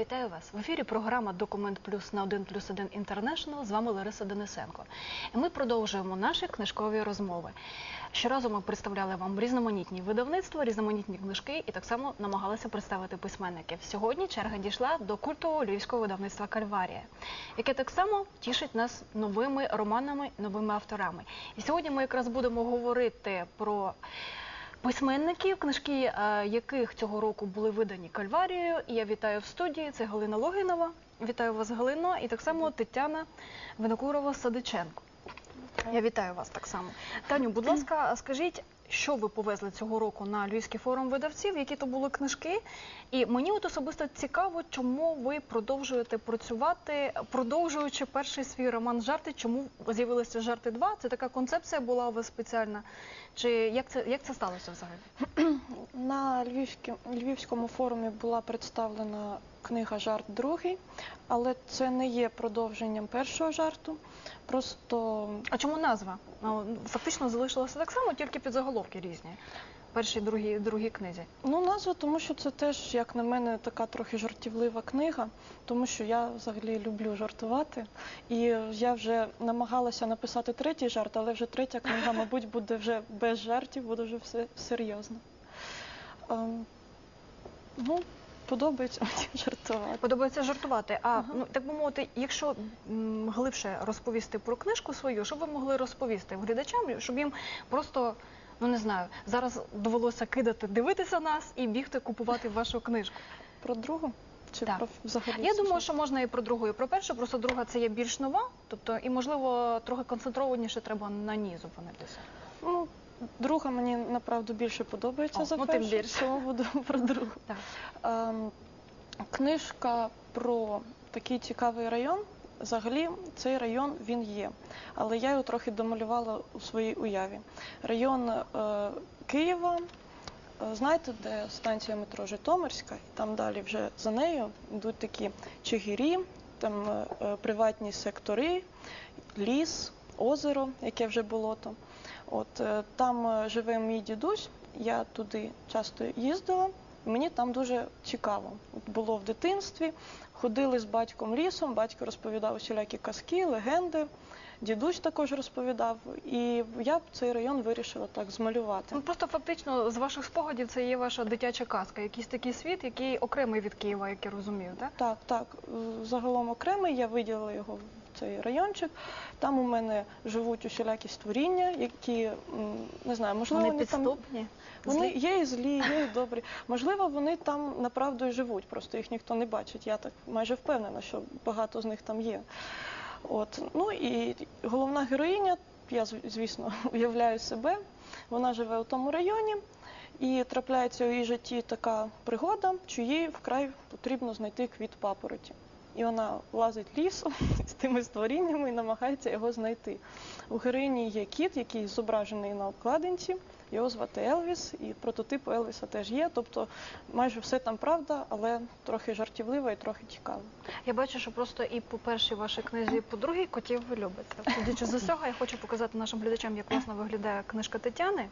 Вітаю вас в ефірі. Програма Документ Плюс на 1 плюс 1 Інтернешнл. З вами Лариса Денисенко. І ми продовжуємо наші книжкові розмови. Щоразу ми представляли вам різноманітні видавництва, різноманітні книжки і так само намагалися представити письменників. Сьогодні черга дійшла до культового львівського видавництва Кальварія, яке так само тішить нас новими романами, новими авторами. І сьогодні ми якраз будемо говорити про. Письменників, книжки е, яких цього року були видані Кальварією. І я вітаю в студії. Це Галина Логинова. Вітаю вас, Галино, і так само Тетяна Винокурова Садиченко. Я вітаю вас так само. Таню, будь ласка, скажіть, що ви повезли цього року на Львівський форум видавців, які то були книжки? І мені от особисто цікаво, чому ви продовжуєте працювати, продовжуючи перший свій роман жарти. Чому з'явилися жарти 2? Це така концепція була у вас спеціальна? Чи як це як це сталося взагалі? На Львівському форумі була представлена книга Жарт другий, але це не є продовженням першого жарту. Просто А чому назва? Ну, Фактично залишилося так само, тільки підзаголовки різні. Першій, другій, другій книзі. ну, назва, тому що це теж, як на мене, така трохи жартівлива книга, тому що я взагалі люблю жартувати. І я вже намагалася написати третій жарт, але вже третя книга, мабуть, буде вже без жартів, буде вже все серйозно. Ем, ну, подобається жартувати. Подобається жартувати. А Ага. ну так би мовити, якщо м, глибше розповісти про книжку свою, що ви могли розповісти глядачам, щоб їм просто. Ну не знаю, зараз довелося кидати, дивитися нас і бігти купувати вашу книжку. Про другу? Чи Так. про взагалі? Я думаю, що можна і про другу, і про першу. Просто друга це є більш нова, тобто і можливо трохи концентрованіше треба на ній зупинитися. Ну, друга мені направду більше подобається О, за ну, тим першу, більше. тому буду про другу. Так. Ем, книжка про такий цікавий район. Взагалі, цей район він є, але я його трохи домалювала у своїй уяві. Район е, Києва, е, знаєте, де станція метро Житомирська, і там далі вже за нею йдуть такі чигирі, там е, е, приватні сектори, ліс, озеро, яке вже болото. От е, там е, живе мій дідусь, я туди часто їздила. Мені там дуже цікаво. Було в дитинстві, ходили з батьком лісом, батько розповідав усілякі казки, легенди, дідусь також розповідав. І я б цей район вирішила так змалювати. Ну просто фактично з ваших спогадів це є ваша дитяча казка, якийсь такий світ, який окремий від Києва, як я розумію, так? Так, так. е, Загалом окремий, я виділила його в цей райончик. Там у мене живуть усілякі створіння, які не знаю, можливо, Вони вони там. Вони злі? є і злі, є і добрі. Можливо, вони там направду і живуть, просто їх ніхто не бачить. Я так майже впевнена, що багато з них там є. От. Ну і головна героїня, я звісно уявляю себе, вона живе у тому районі, і трапляється у її житті така пригода, їй вкрай потрібно знайти квіт папороті. І вона лазить лісом з тими створіннями і намагається його знайти. У героїні є кіт, який зображений на обкладинці. Його звати Елвіс, і прототипу Елвіса теж є. Тобто майже все там правда, але трохи жартівливо і трохи цікаво. Я бачу, що просто і по першій вашій книзі, і по другій котів ви любите. Судячи з усього, я хочу показати нашим глядачам, як класно виглядає книжка Тетяни.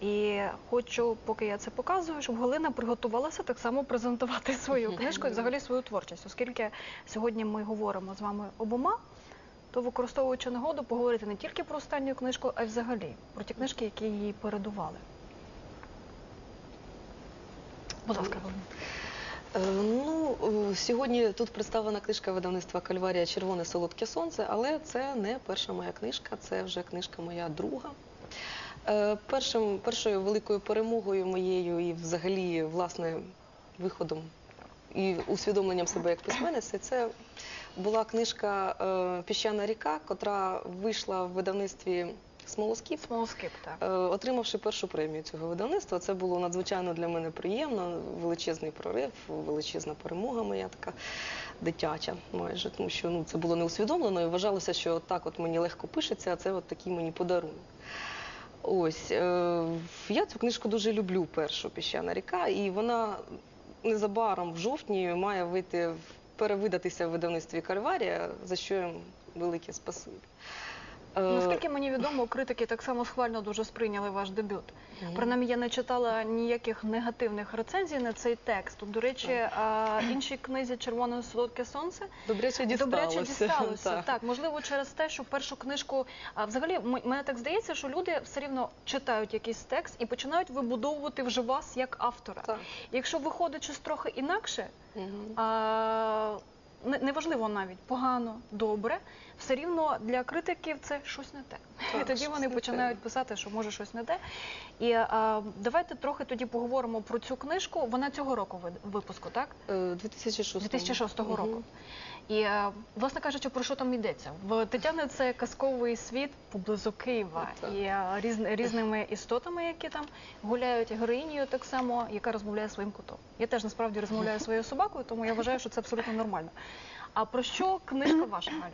І хочу, поки я це показую, щоб Галина приготувалася так само презентувати свою книжку і взагалі свою творчість. Оскільки сьогодні ми говоримо з вами обома, то використовуючи нагоду, поговорити не тільки про останню книжку, а й взагалі про ті книжки, які її передували. Будь ласка, Галина. Е, Ну, е, сьогодні тут представлена книжка видавництва Кальварія Червоне солодке сонце, але це не перша моя книжка, це вже книжка моя друга. Е, Першим, першою великою перемогою моєю і взагалі власне виходом і усвідомленням себе як письменниці, це була книжка е, Піщана ріка, котра вийшла в видавництві Смолоскіп. Смолоскип, так. Е, Отримавши першу премію цього видавництва, це було надзвичайно для мене приємно, величезний прорив, величезна перемога моя така дитяча майже, тому що ну, це було не усвідомлено і вважалося, що так от мені легко пишеться, а це от такий мені подарунок. Ось е, я цю книжку дуже люблю, першу піщана ріка, і вона незабаром в жовтні має вийти перевидатися в видавництві Кальварія, за що їм велике спасибі. Е, Наскільки мені відомо, критики так само схвально дуже сприйняли ваш дебют. Принаймні, я не читала ніяких негативних рецензій на цей текст. Тут, До речі, а, іншій книзі Червоне солодке сонце Добряче дісталося. добряче дісталося. Так. Так, можливо, через те, що першу книжку а, взагалі мене так здається, що люди все рівно читають якийсь текст і починають вибудовувати вже вас як автора. Так. Якщо виходить щось трохи інакше, а, неважливо навіть погано, добре, все рівно для критиків це щось не те. Так, і тоді вони починають те. писати, що може щось не те. І а, давайте трохи тоді поговоримо про цю книжку. Вона цього року випуску, так? Е, 2006 2006 року. року. І, е, власне кажучи, про що там йдеться? В Тетяни це казковий світ поблизу Києва і е, різ- різними істотами, які там гуляють, героїнею так само, яка розмовляє своїм котом. Я теж насправді розмовляю своєю собакою, тому я вважаю, що це абсолютно нормально. А про що книжка ваша, Галю?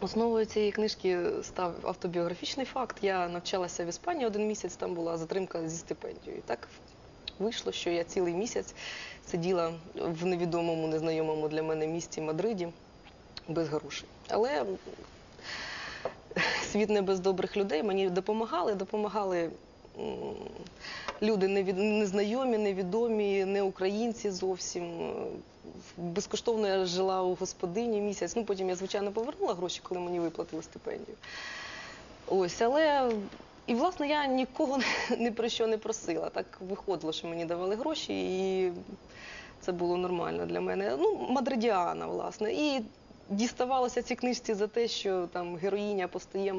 Основою цієї книжки став автобіографічний факт. Я навчалася в Іспанії один місяць, там була затримка зі стипендією. І так вийшло, що я цілий місяць сиділа в невідомому, незнайомому для мене місті Мадриді без грошей. Але світ не без добрих людей. Мені допомагали, допомагали люди незнайомі, невідомі, не українці зовсім. Безкоштовно я жила у господині місяць. Ну потім я звичайно повернула гроші, коли мені виплатили стипендію. Ось, але і власне я нікого ні про що не просила. Так виходило, що мені давали гроші, і це було нормально для мене. Ну, мадридіана, власне. І діставалося цій книжці за те, що там героїня постає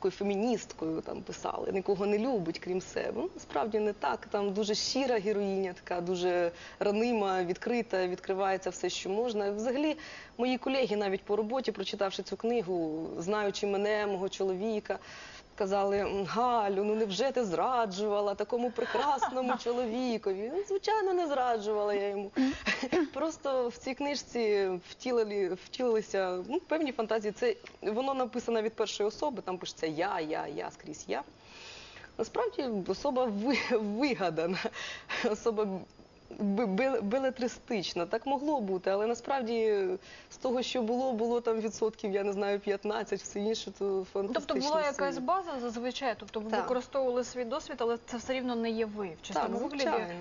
такою феміністкою, там писали, нікого не любить, крім себе. Ну, насправді не так. Там дуже щира героїня, така дуже ранима, відкрита, відкривається все, що можна. Взагалі, мої колеги, навіть по роботі, прочитавши цю книгу, знаючи мене, мого чоловіка. Казали, Галю, ну невже ти зраджувала такому прекрасному чоловікові? Ну, звичайно, не зраджувала я йому. Просто в цій книжці втілили, втілилися ну, певні фантазії. Це воно написано від першої особи, там пишеться я, я, я, скрізь я. Насправді особа ви- вигадана, особа бе- бе- Так могло бути, але насправді з того, що було, було там відсотків, я не знаю, 15, все інше, то фантастично. Тобто була якась база зазвичай, тобто ви Так. використовували свій досвід, але це все рівно не є ви в Так, чистому вигляді. звичайно.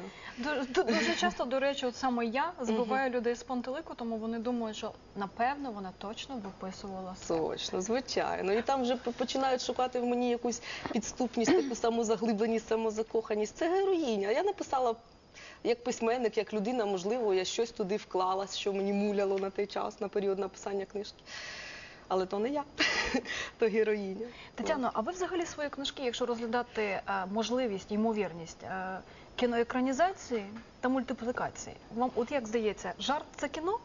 Ду- ду- Дуже часто, до речі, от саме я збиваю людей з пантелику, тому вони думають, що напевно вона точно виписувала себе. Точно, звичайно. І там вже починають шукати в мені якусь підступність, таку самозаглибленість, самозакоханість. Це героїня. Я написала як письменник, як людина, можливо, я щось туди вклала, що мені муляло на той час, на період написання книжки. Але то не я, то героїня. Тетяно, а ви взагалі свої книжки, якщо розглядати е, можливість, ймовірність е, кіноекранізації та мультиплікації, вам от як здається, жарт це кіно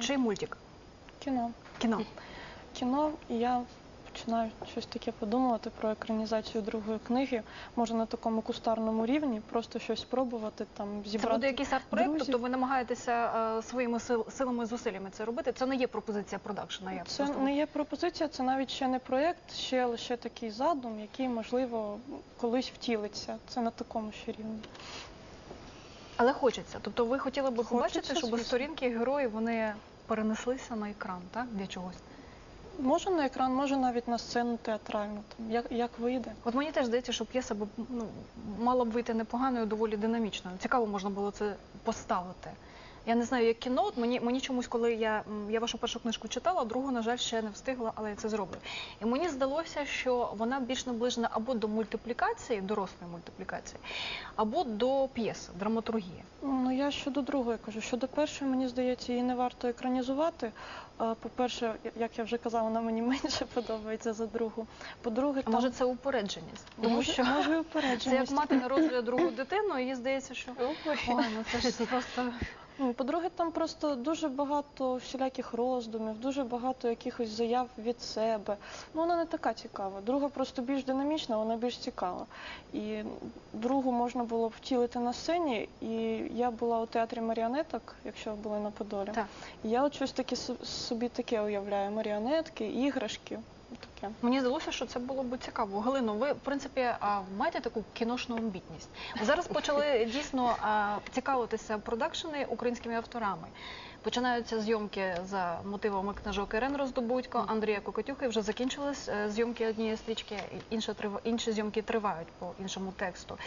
чи мультик? Кіно. Кіно. Кіно, і я починаю щось таке подумувати про екранізацію другої книги. Може на такому кустарному рівні, просто щось спробувати там Це буде якийсь арт-проект, тобто ви намагаєтеся е, своїми сил, силами і зусиллями це робити. Це не є пропозиція продакшена. Я Це просто- не є пропозиція, це навіть ще не проєкт, ще лише такий задум, який, можливо, колись втілиться. Це на такому ще рівні. Але хочеться. Тобто ви хотіли би побачити, щоб звісно. сторінки героїв вони перенеслися на екран, так? Для чогось. Може на екран, може навіть на сцену театральну, там, як, як вийде. От мені теж здається, що п'єса б ну, мала б вийти непоганою, доволі динамічною. Цікаво можна було це поставити. Я не знаю, як кіно. От мені, мені чомусь, коли я, я вашу першу книжку читала, другу, на жаль, ще не встигла, але я це зроблю. І мені здалося, що вона більш наближена або до мультиплікації, дорослої мультиплікації, або до п'єси, драматургії. Ну я щодо другої кажу. Щодо першої, мені здається, її не варто екранізувати. По-перше, як я вже казала, вона мені менше подобається за другу. По-друге, А там може це упередженість? Тому може, що може і це як упередженість. мати народжує другу дитину, і їй здається, що ой, ну це ж просто Ну, По-друге, там просто дуже багато всіляких роздумів, дуже багато якихось заяв від себе. Ну, вона не така цікава. Друга просто більш динамічна, вона більш цікава. І другу можна було б втілити на сцені. І я була у театрі маріонеток, якщо були на Подолі. Так. І я от щось таке собі таке уявляю: маріонетки, іграшки. Таке. Мені здалося, що це було б цікаво. Галино, ви в принципі а, маєте таку кіношну амбітність. Зараз почали дійсно а, цікавитися продакшени українськими авторами. Починаються зйомки за мотивами книжок Ірен Роздобудько, Андрія Кокотюхи. Вже закінчились е, зйомки однієї стрічки, інші зйомки тривають по іншому тексту.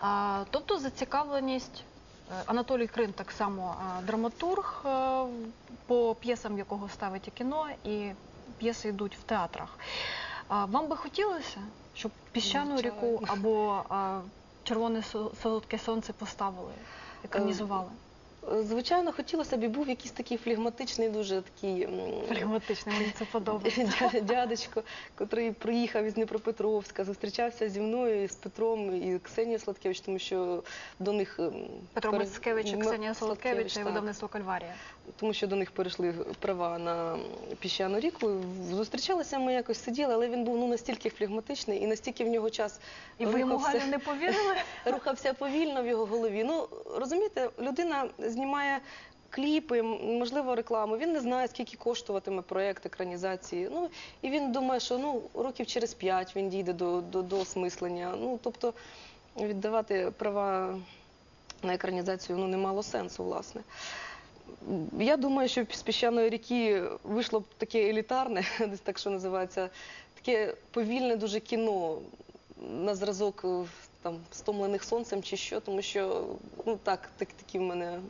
А, тобто зацікавленість. е, Анатолій Крин так само драматург, е, по п'єсам якого ставить і кіно, і п'єси йдуть в театрах. А, Вам би хотілося, щоб піщану Звичайно. ріку або а, червоне со- солодке сонце поставили, екранізували? Е, Звичайно, хотілося б і був якийсь такий флегматичний, дуже такий м, Флегматично, мені це подобається. дя- дядечко, котрий приїхав із Дніпропетровська, зустрічався зі мною і з Петром і Ксенією Сладкевич, тому що до них м, Петро пере- Мицкевич і М- Ксенія Солодкевич і так. видавництво Кальварія. Тому що до них перейшли права на піщану ріку. Зустрічалися ми якось сиділи, але він був ну настільки флегматичний і настільки в нього час І ви йому Галю не повірили? рухався повільно в його голові. Ну розумієте, людина знімає. Кліпи, можливо, рекламу. Він не знає, скільки коштуватиме проєкт екранізації. Ну і він думає, що ну років через п'ять він дійде до, до, до осмислення. Ну тобто віддавати права на екранізацію ну, не мало сенсу, власне. Я думаю, що з піщаної ріки вийшло б таке елітарне, десь так що називається, таке повільне дуже кіно на зразок е, там стомлених сонцем чи що, тому що ну так, так такі в мене.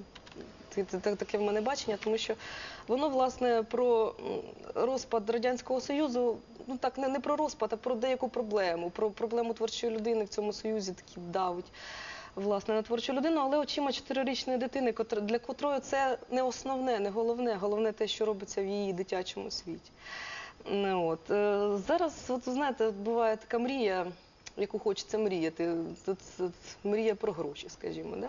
та- та- та- Таке в мене бачення, тому що воно власне про розпад радянського союзу, ну так не, не про розпад, а про деяку проблему, про проблему творчої людини в цьому союзі такі давить власне на творчу людину, але очима чотирирічної дитини, для котрої це не основне, не головне, головне те, що робиться в її дитячому світі. От. е, Зараз, от, знаєте, буває така мрія, яку хочеться мріяти. Тут, тут мрія про гроші, скажімо. Да?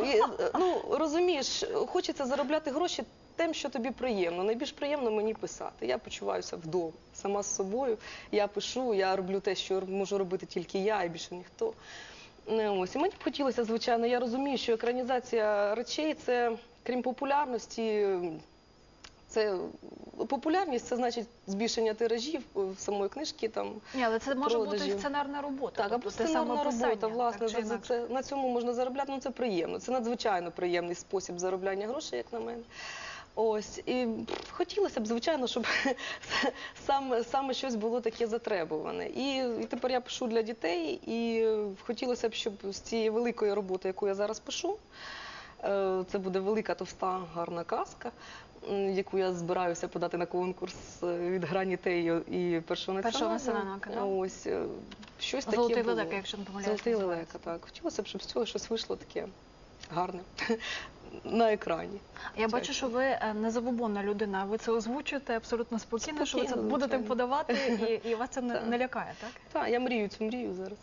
І, ну, розумієш, хочеться заробляти гроші тим, що тобі приємно. Найбільш приємно мені писати. Я почуваюся вдома, сама з собою. Я пишу, я роблю те, що можу робити тільки я і більше ніхто. Не ось. І мені б хотілося, звичайно, я розумію, що екранізація речей це, крім популярності, це популярність це значить збільшення тиражів в самої книжки. Там, Ні, але це може бути і сценарна робота. так, або тобто сценарна робота, власне, так за це, на цьому можна заробляти, ну це приємно. Це надзвичайно приємний спосіб заробляння грошей, як на мене. Ось і хотілося б, звичайно, щоб саме, саме щось було таке затребуване. І, і тепер я пишу для дітей, і хотілося б, щоб з цієї великої роботи, яку я зараз пишу, е, це буде велика товста гарна казка, яку я збираюся подати на конкурс е, від Гранітею і першого національного. Ось е, щось таке Золотий лелека, якщо не помиляюсь. Золотий лелека, так. Хотілося б, щоб з цього щось вийшло таке гарне на екрані. Я бачу, що ви е, не забобонна людина. Ви це озвучуєте абсолютно спокійно, що ви це будете звичайно. подавати, і, і вас це не, не лякає, так? Так, я мрію цю мрію зараз.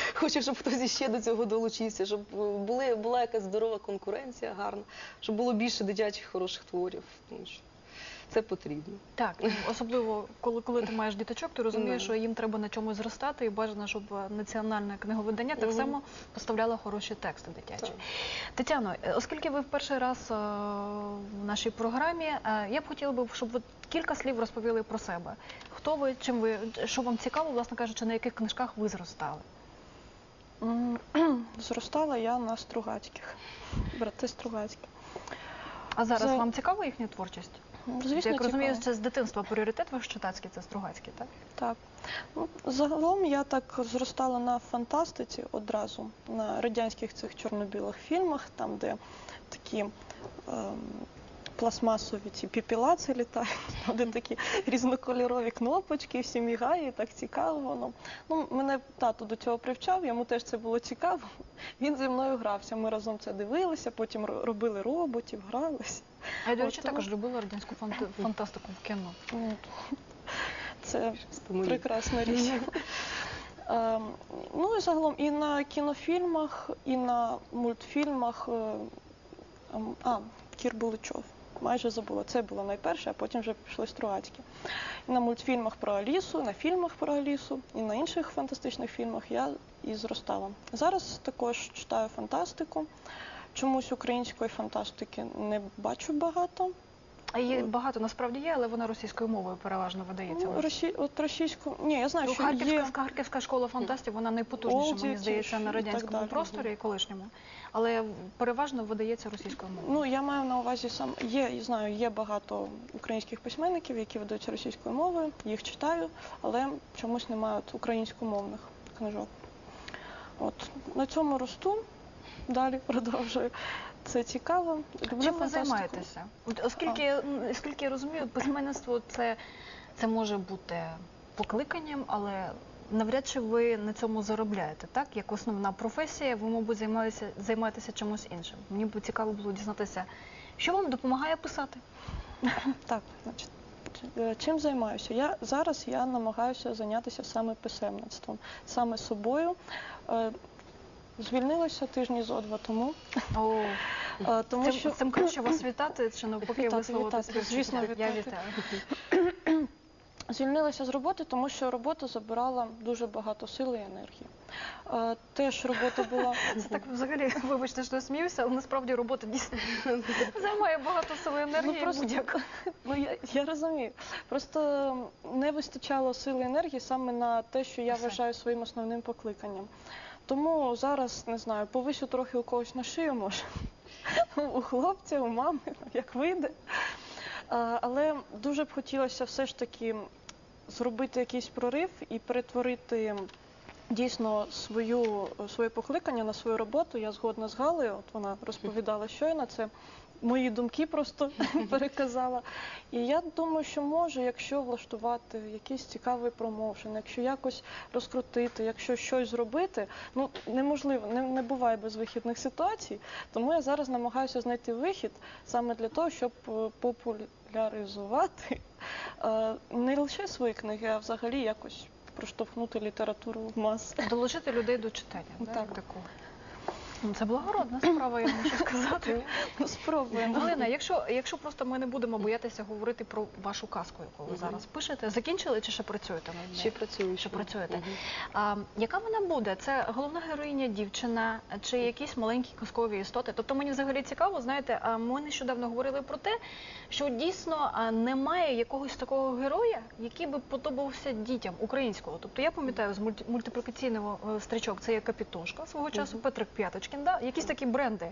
Хочу, щоб хтось іще до цього долучився, щоб були, була якась здорова конкуренція гарна, щоб було більше дитячих хороших творів. Тому що це потрібно. Так, особливо коли, коли ти маєш діточок, ти розумієш, що їм треба на чомусь зростати, і бажано, щоб національне книговидання так само поставляло хороші тексти дитячі. Так. Тетяно, е, оскільки ви в перший раз е, в нашій програмі, е, я б хотіла щоб ви кілька слів розповіли про себе. Хто ви, чим ви, що вам цікаво, власне кажучи, на яких книжках ви зростали? Зростала я на Стругацьких, брати Стругацькі. А зараз За- вам цікава їхня творчість? Звісно, Як розумію, це з дитинства пріоритет ваш читацький, це Стругацький, так? Так. Ну, загалом я так зростала на фантастиці одразу, на радянських цих чорно-білих фільмах, там, де такі ем, пластмасові ці піпілаці літають, де такі різнокольорові кнопочки, всі мігає, і так цікаво воно. Ну, мене тато до цього привчав, йому теж це було цікаво. Він зі мною грався. Ми разом це дивилися, потім робили роботів, гралися. А я, до речі, також любила радянську фантастику в кіно. Це прекрасна річ. Ем, Ну і загалом і на кінофільмах, і на мультфільмах. е, ем, А, Кір Буличов. Майже забула. Це було найперше, а потім вже пішли Стругацькі. І на мультфільмах про Алісу, на фільмах про Алісу, і на інших фантастичних фільмах я і зростала. Зараз також читаю фантастику. Чомусь української фантастики не бачу багато. А її багато насправді є, але вона російською мовою переважно видається. Ну, росі... От російську. Ні, я знаю, Ну, що Харківська, є. Харківська школа фантастів, вона найпотужніша, Олді мені здається, ж на так радянському далі. просторі і колишньому. Але переважно видається російською мовою. Ну, я маю на увазі сам є, я знаю, є багато українських письменників, які ведуться російською мовою, їх читаю, але чомусь немає от українськомовних книжок. От на цьому росту, далі продовжую. Це цікаво. Люблю Чим ви фантастику. займаєтеся? От Оскільки, м, оскільки я розумію, письменництво це, це може бути покликанням, але навряд чи ви на цьому заробляєте, так? Як основна професія, ви, мабуть, займаєтеся, займаєтеся чимось іншим. Мені б цікаво було дізнатися, що вам допомагає писати? Так, значить, е, чим займаюся? Я зараз я намагаюся зайнятися саме писемництвом, саме собою. Е, Звільнилася тижні зо два тому, О, е, тому цим, що цим краще вас вітати, чи навпаки Вітати, висловити вітати. співчуття? Звісно, Я вітати. вітаю. Звільнилася з роботи, тому що робота забирала дуже багато сили і енергії. Е, Теж робота була Це так взагалі, вибачте, що я сміюся, але насправді робота дійсно займає багато сили енергії. просто- будь-яку. ну я, я розумію. Просто не вистачало сили і енергії саме на те, що я Все. вважаю своїм основним покликанням. Тому зараз не знаю, повищу трохи у когось на шию, може у хлопця, у мами, як вийде. Але дуже б хотілося все ж таки зробити якийсь прорив і перетворити дійсно свою, своє покликання на свою роботу. Я згодна з Галею, от вона розповідала щойно, це мої думки просто переказала. І я думаю, що може, якщо влаштувати якийсь цікавий промоушен, якщо якось розкрутити, якщо щось зробити, ну неможливо, не, не буває безвихідних ситуацій. Тому я зараз намагаюся знайти вихід саме для того, щоб е, популяризувати е, не лише свої книги, а взагалі якось проштовхнути літературу в маси. Долучити людей до читання. Так? так. Такого. Ну, Це благородна справа, я можу сказати. Ну, Спробуємо. Галина, якщо, якщо просто ми не будемо боятися говорити про вашу казку, яку ви Мгм. зараз пишете, закінчили чи ще працюєте над нею? Ще працюю. Ще працюєте? Мгм. А, яка вона буде? Це головна героїня дівчина чи якісь маленькі казкові істоти? Тобто мені взагалі цікаво, знаєте, а ми нещодавно говорили про те, що дійсно а, немає якогось такого героя, який би подобався дітям українського. Тобто я пам'ятаю з мульти- мультиплікаційного е, стрічок, це є Капітошка свого часу. Петрик П'яточкін, да? якісь такі бренди.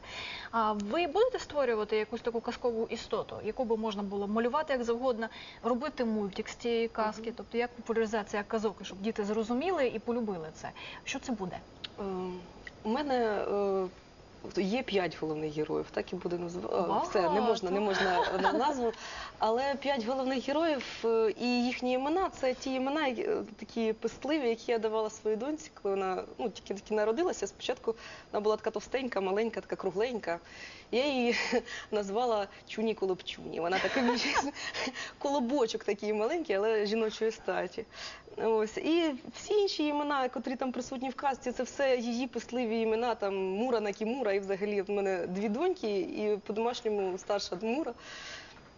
А ви будете створювати якусь таку казкову істоту, яку би можна було малювати як завгодно, робити мультик з цієї казки, Мгм. тобто як популяризація казок, щоб діти зрозуміли і полюбили це. Що це буде? Е, У мене е, є п'ять головних героїв, так і буде називати. Все, не можна, не можна на назву. Але п'ять головних героїв е, і їхні імена це ті імена, е, такі пестливі, які я давала своїй доньці, коли вона ну, тільки тільки народилася. Спочатку вона була така товстенька, маленька, така кругленька. Я її назвала Чуні Колобчуні. Вона такий колобочок такий маленький, але жіночої статі. Ось і всі інші імена, котрі там присутні в казці, це все її писливі імена. Там Мура і взагалі в мене дві доньки, і по-домашньому старша Мура.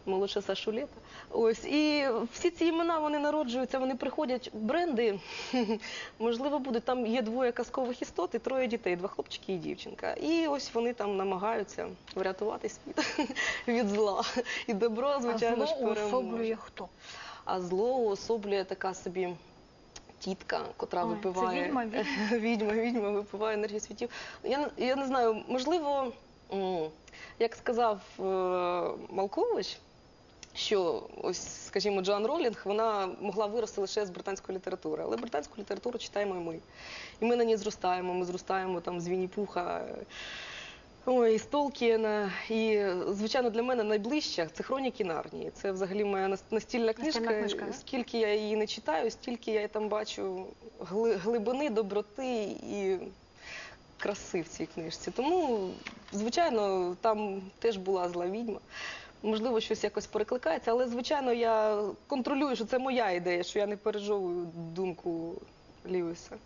Молодша Сашулета. Ось і всі ці імена вони народжуються, вони приходять. Бренди можливо будуть. Там є двоє казкових істот і троє дітей, два хлопчики і дівчинка. І ось вони там намагаються врятувати світ від зла. І добро, звичайно а ж, зло переможе. уособлює хто? А зло уособлює така собі тітка, котра Ой, це випиває відьма, відьма. відьма, відьма випиває енергію світів. Я, не- я не знаю, можливо, як сказав е, Малкович, що ось, скажімо, Джоан Ролінг, вона могла вирости лише з британської літератури, але британську літературу читаємо і ми. І ми на ній зростаємо. Ми зростаємо там з Вінні-Пуха, Ой, з Толкіна. І, звичайно, для мене найближча це хроніки Нарнії. Це взагалі моя нас- настільна книжка. Настільна книжка. Скільки я її не читаю, стільки я там бачу гли- глибини, доброти і краси в цій книжці. Тому, звичайно, там теж була зла відьма. Можливо, щось якось перекликається, але звичайно я контролюю, що це моя ідея, що я не пережовую думку Льюіса.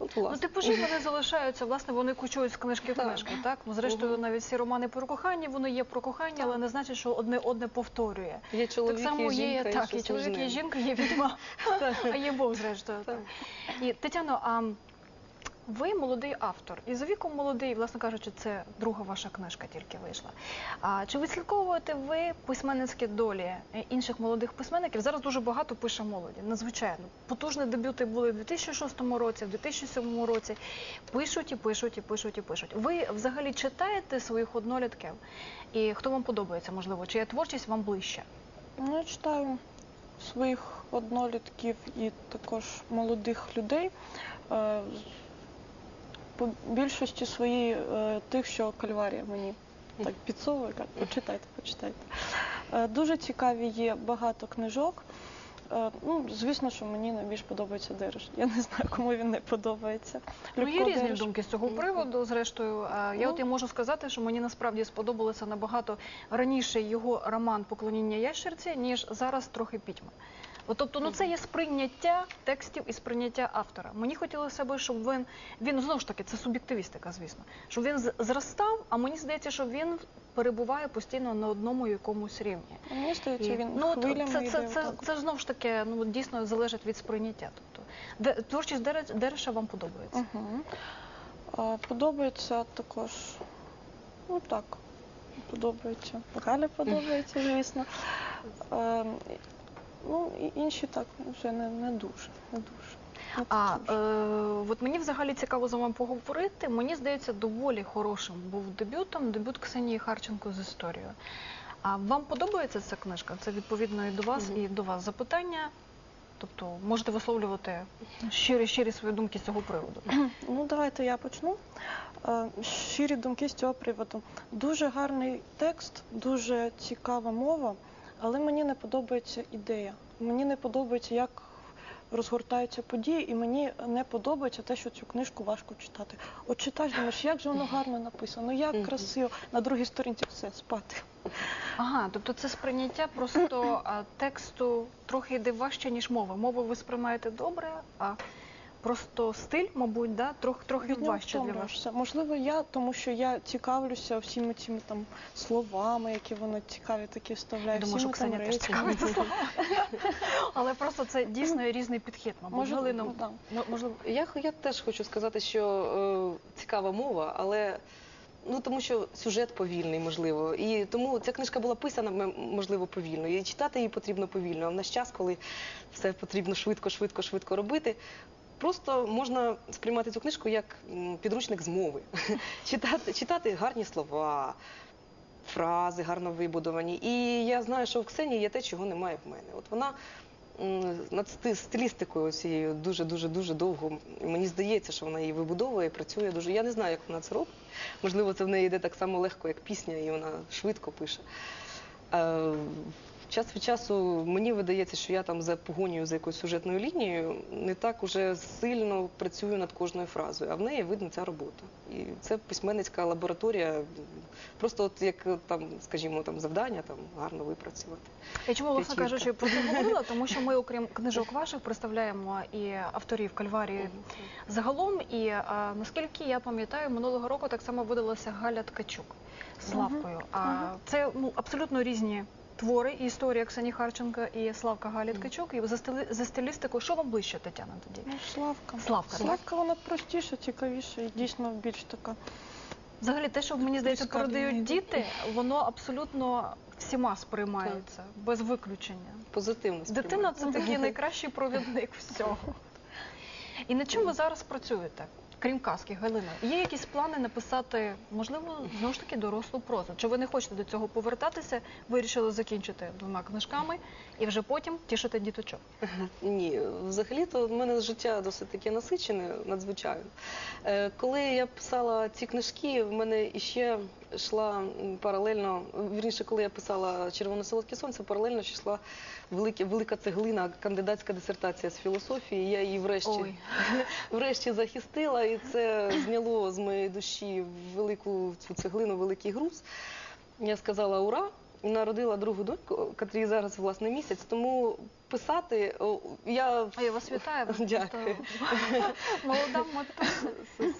От, Ну, типу типажі вони залишаються, власне, вони кучують з книжки в Так. книжку, так? Ну, зрештою, навіть всі романи про кохання, вони є про кохання, але не значить, що одне одне повторює. Є чоловік, так само і є жінка, так, і щось чоловік, і ними. жінка, є відьма, а є Бог, зрештою. Так. І Тетяно, а Ви молодий автор, і за віком молодий, власне кажучи, це друга ваша книжка тільки вийшла. А чи відслідковуєте ви письменницькі долі е, інших молодих письменників? Зараз дуже багато пише молоді. Надзвичайно потужні дебюти були в 2006 році, в 2007 році. Пишуть і пишуть, і пишуть, і пишуть. Ви взагалі читаєте своїх однолітків? І хто вам подобається, можливо, чия творчість вам ближче? Ну, я читаю своїх однолітків і також молодих людей. По більшості своїй е, тих, що кальварія мені так підсовує, каже, почитайте, почитайте. Е, Дуже цікаві є багато книжок. Е, Ну, звісно, що мені найбільш подобається Дереш. Я не знаю, кому він не подобається. Ну, є різні Дереш. думки з цього приводу. Зрештою, я Ну. от я можу сказати, що мені насправді сподобалося набагато раніше його роман Поклоніння ящерці, ніж зараз трохи пітьми. От, тобто, ну це є сприйняття текстів і сприйняття автора. Мені хотілося б, щоб він він знову ж таки це суб'єктивістика, звісно, щоб він зростав. А мені здається, що він перебуває постійно на одному якомусь рівні. Мені здається, він ну, хвилями це, йде. це, це, це знову ж таки ну, дійсно залежить від сприйняття. Тобто, де, творчість Дере- Дереша вам подобається. Угу. Подобається також, ну так, подобається. Галя подобається, звісно. Ну, і інші так вже не, не дуже. Не дуже. Не А дуже. е, от мені взагалі цікаво з вами поговорити. Мені здається, доволі хорошим був дебютом, дебют Ксенії Харченко з історією. А вам подобається ця книжка? Це відповідно і до вас, Мгм. і до вас запитання. Тобто можете висловлювати щирі щирі свої думки з цього приводу. Ну, давайте я почну. Е, Щирі думки з цього приводу. Дуже гарний текст, дуже цікава мова, але мені не подобається ідея. Мені не подобається, як розгортаються події, і мені не подобається те, що цю книжку важко читати. От читаєш, думаєш, як же воно гарно написано, як красиво. На другій сторінці все спати. Ага, тобто це сприйняття просто а, тексту трохи йде важче, ніж мови. Мову ви сприймаєте добре, а просто стиль, мабуть, да, трохи трохи Від нього важче для вас. втомлюєшся. Можливо, я, тому що я цікавлюся всіми цими там словами, які вони цікаві такі Я вставляють. думаю, що всіми там Ксенія теж цікавиться словами. Але просто це дійсно різний підхід, мабуть. Може, Галино, ну, да. м- можливо, Я, х- я теж хочу сказати, що е, цікава мова, але ну тому що сюжет повільний, можливо. І тому ця книжка була писана, м- можливо, повільно. І читати її потрібно повільно. А в наш час, коли все потрібно швидко, швидко, швидко робити. Просто можна сприймати цю книжку як підручник з мови, читати, читати гарні слова, фрази гарно вибудовані. І я знаю, що в Ксенії є те, чого немає в мене. От вона над стилістикою цією дуже дуже дуже довго. Мені здається, що вона її вибудовує працює дуже. Я не знаю, як вона це робить. Можливо, це в неї йде так само легко, як пісня, і вона швидко пише. Е, Час від часу мені видається, що я там за погонію за якоюсь сюжетною лінією не так уже сильно працюю над кожною фразою, а в неї видно ця робота. І це письменницька лабораторія, просто от як там, скажімо, там завдання там гарно випрацювати. Я чому, власне кажучи, про це говорила, тому що ми, окрім книжок ваших, представляємо і авторів Кальварії загалом. І а, наскільки я пам'ятаю, минулого року так само видалася Галя Ткачук з Славкою. А це ну, абсолютно різні твори і історія Ксенії Харченка і Славка Галі Ткачук. І за, стили, за стилістикою, що вам ближче, Тетяна, тоді? Ну, Славка. Славка, так? Славка, вона простіша, цікавіша і дійсно більш така. Взагалі, те, що мені здається, передають ідеї. діти, воно абсолютно всіма сприймається без виключення. Позитивно Дитина це такий найкращий провідник всього. І над чим ви зараз працюєте? Крім казки, Галина, є якісь плани написати, можливо, знову ж таки дорослу прозу? Чи ви не хочете до цього повертатися? Вирішили закінчити двома книжками і вже потім тішити діточок? Ні, взагалі-то в мене життя досить таке насичене, надзвичайно. Е, Коли я писала ці книжки, в мене іще йшла паралельно, вірніше, коли я писала Червоне солодке сонце, паралельно ще йшла велике, велика цеглина, кандидатська дисертація з філософії. Я її врешті, Ой. врешті захистила, і це зняло з моєї душі велику цю цеглину, великий груз. Я сказала ура! І народила другу доньку, котрій зараз власне місяць. Тому писати я А я вас вітаю. Дякую. молода мати.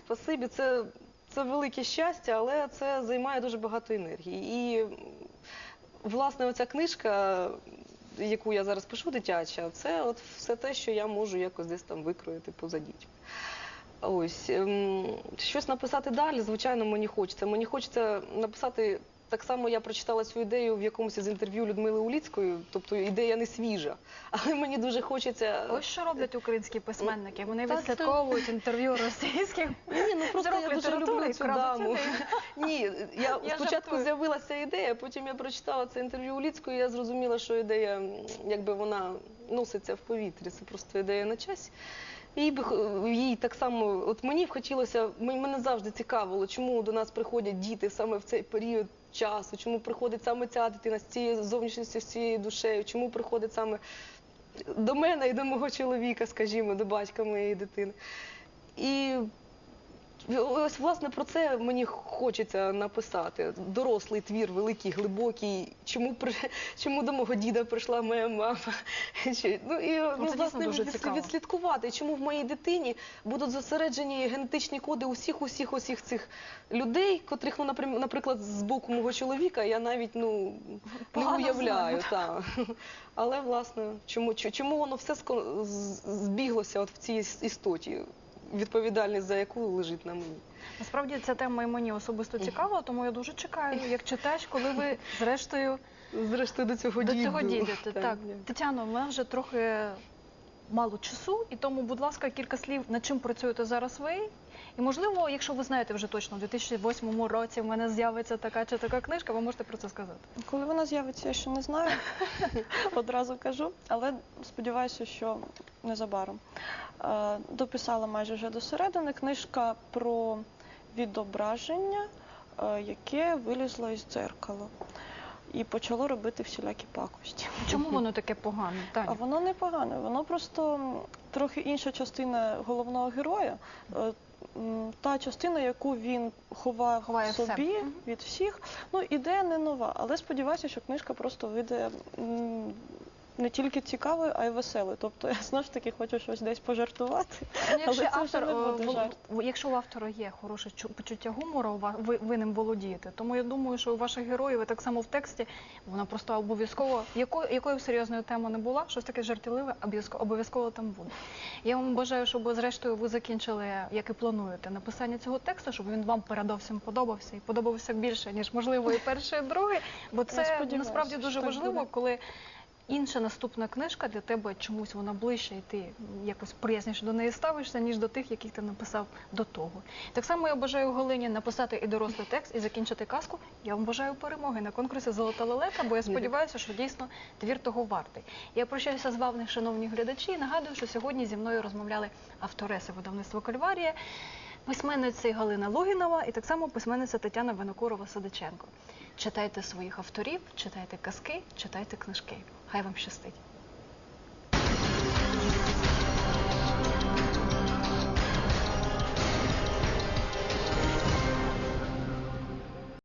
Спасибі, це, це велике щастя, але це займає дуже багато енергії. І власне оця книжка, яку я зараз пишу, дитяча, це от все те, що я можу якось десь там викроїти поза дітьми. Ось ем, щось написати далі, звичайно, мені хочеться. Мені хочеться написати. Так само я прочитала цю ідею в якомусь із інтерв'ю Людмили Уліцької, тобто ідея не свіжа. Але мені дуже хочеться. Ось що роблять українські письменники. Вони Так, відслідковують інтерв'ю російських. Ні, ну просто я дуже люблю цю даму. Ні, я, Я спочатку з'явилася ідея, потім я прочитала це інтерв'ю Уліцької, і я зрозуміла, що ідея, якби вона носиться в повітрі, це просто ідея на часі. Х- їй так само, от мені хотілося, мене завжди цікавило, чому до нас приходять діти саме в цей період часу, чому приходить саме ця дитина з цією зовнішністю, з цією душею, чому приходить саме до мене і до мого чоловіка, скажімо, до батька моєї дитини. І ось власне про це мені хочеться написати. Дорослий твір, великий, глибокий. Чому при чому до мого діда прийшла моя мама? Чи- Ну і ну, дійсно власне дуже від- цікаво. відслідкувати, чому в моїй дитині будуть зосереджені генетичні коди усіх, усіх, усіх цих людей, котрих, ну, наприклад, з боку мого чоловіка я навіть ну не уявляю. Та. Але власне, чому, чому воно все збіглося от в цій істоті, відповідальність за яку лежить на мені. Насправді ця тема і мені особисто цікава, тому я дуже чекаю, як читач, коли ви зрештою Зрештою до цього до цього дійдете. Так. Тетяно, мене вже трохи мало часу, і тому, будь ласка, кілька слів, над чим працюєте зараз ви. І можливо, якщо ви знаєте вже точно, у 2008 році в мене з'явиться така чи така книжка, ви можете про це сказати. Коли вона з'явиться, я ще не знаю. Одразу кажу, але сподіваюся, що незабаром. Е, Дописала майже вже до середини книжка про відображення, е, яке вилізло із дзеркала і почало робити всілякі пакості. Чому воно таке погане? А воно не погане, воно просто трохи інша частина головного героя. М, Та частина, яку він ховав Ховає в себе. собі Мгм. від всіх. Ну, ідея не нова, але сподіваюся, що книжка просто вийде м, не тільки цікавою, а й веселою. Тобто я знову ж таки хочу щось десь пожартувати. Ну, якщо, Але це вже автор, не е, буде вол- жарт. якщо у автора є хороше чу- почуття гумору, ва- ви, ви ним володієте. Тому я думаю, що у ваших героїв і так само в тексті вона просто обов'язково, якою, якою б серйозною тема не була, щось таке жартівливе, обов'язково, обов'язково там буде. Я вам бажаю, щоб зрештою ви закінчили, як і плануєте, написання цього тексту, щоб він вам передовсім подобався і подобався більше, ніж можливо і перший, і другий. Бо це сподіваюся, насправді що дуже так важливо, буде. коли інша наступна книжка для тебе чомусь вона ближче, і ти якось приязніше до неї ставишся, ніж до тих, яких ти написав до того. Так само я бажаю Галині написати і дорослий текст, і закінчити казку. Я вам бажаю перемоги на конкурсі Золота лелека, бо я сподіваюся, що дійсно твір того вартий. Я прощаюся з вами, шановні глядачі, і нагадую, що сьогодні зі мною розмовляли автореси видавництва Кальварія. Письменниця Галина Логінова і так само письменниця Тетяна Винокурова Садиченко. Читайте своїх авторів, читайте казки, читайте книжки. Хай вам щастить.